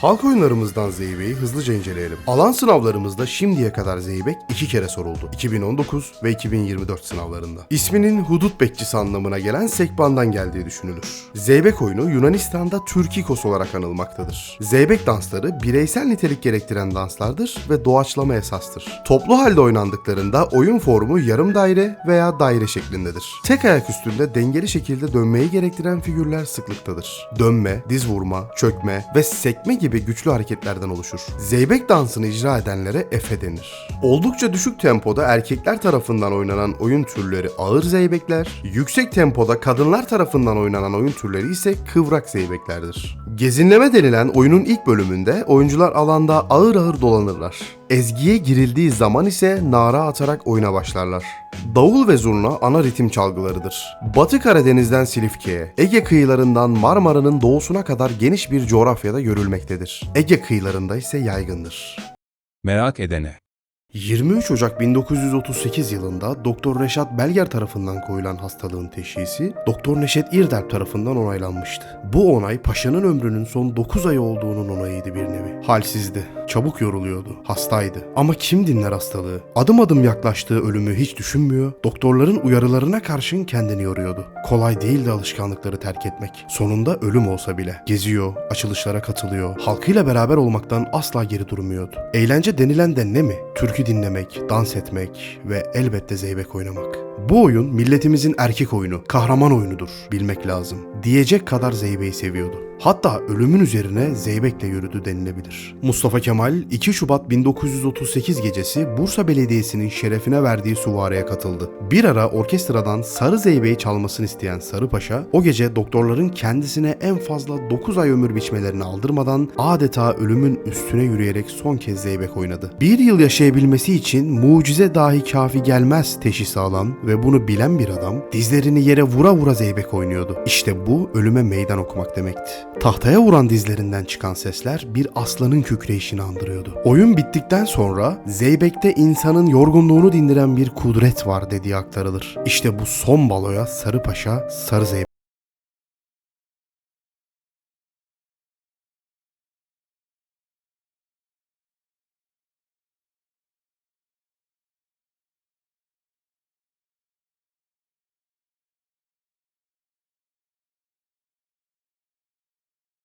Halk oyunlarımızdan Zeybe'yi hızlıca inceleyelim. Alan sınavlarımızda şimdiye kadar Zeybek iki kere soruldu. 2019 ve 2024 sınavlarında. İsminin hudut bekçisi anlamına gelen Sekban'dan geldiği düşünülür. Zeybek oyunu Yunanistan'da Türkikos olarak anılmaktadır. Zeybek dansları bireysel nitelik gerektiren danslardır ve doğaçlama esastır. Toplu halde oynandıklarında oyun formu yarım daire veya daire şeklindedir. Tek ayak üstünde dengeli şekilde dönmeyi gerektiren figürler sıklıktadır. Dönme, diz vurma, çökme ve sekme gibi güçlü hareketlerden oluşur. Zeybek dansını icra edenlere efe denir. Oldukça düşük tempoda erkekler tarafından oynanan oyun türleri ağır zeybekler, yüksek tempoda kadınlar tarafından oynanan oyun türleri ise kıvrak zeybeklerdir. Gezinleme denilen oyunun ilk bölümünde oyuncular alanda ağır ağır dolanırlar. Ezgiye girildiği zaman ise nara atarak oyuna başlarlar. Davul ve zurna ana ritim çalgılarıdır. Batı Karadeniz'den Silifke'ye, Ege kıyılarından Marmara'nın doğusuna kadar geniş bir coğrafyada görülmektedir. Ege kıyılarında ise yaygındır. Merak edene. 23 Ocak 1938 yılında Doktor Reşat Belger tarafından koyulan hastalığın teşhisi Doktor Neşet İrdalp tarafından onaylanmıştı. Bu onay paşanın ömrünün son 9 ayı olduğunun onayıydı bir nevi. Halsizdi, çabuk yoruluyordu, hastaydı. Ama kim dinler hastalığı? Adım adım yaklaştığı ölümü hiç düşünmüyor, doktorların uyarılarına karşın kendini yoruyordu. Kolay değildi alışkanlıkları terk etmek. Sonunda ölüm olsa bile. Geziyor, açılışlara katılıyor, halkıyla beraber olmaktan asla geri durmuyordu. Eğlence denilen de ne mi? Türkü dinlemek, dans etmek ve elbette zeybek oynamak. Bu oyun milletimizin erkek oyunu, kahraman oyunudur bilmek lazım. Diyecek kadar zeybeği seviyordu. Hatta ölümün üzerine zeybekle yürüdü denilebilir. Mustafa Kemal 2 Şubat 1938 gecesi Bursa Belediyesi'nin şerefine verdiği suvareye katıldı. Bir ara orkestradan Sarı Zeybeği çalmasını isteyen Sarı Paşa o gece doktorların kendisine en fazla 9 ay ömür biçmelerini aldırmadan adeta ölümün üstüne yürüyerek son kez zeybek oynadı. Bir yıl yaşayabilmesi için mucize dahi kafi gelmez teşhisi alan ve bunu bilen bir adam dizlerini yere vura vura zeybek oynuyordu. İşte bu ölüme meydan okumak demekti. Tahtaya vuran dizlerinden çıkan sesler bir aslanın kükreyişini andırıyordu. Oyun bittikten sonra Zeybek'te insanın yorgunluğunu dindiren bir kudret var dediği aktarılır. İşte bu son baloya Sarı Paşa Sarı Zeybek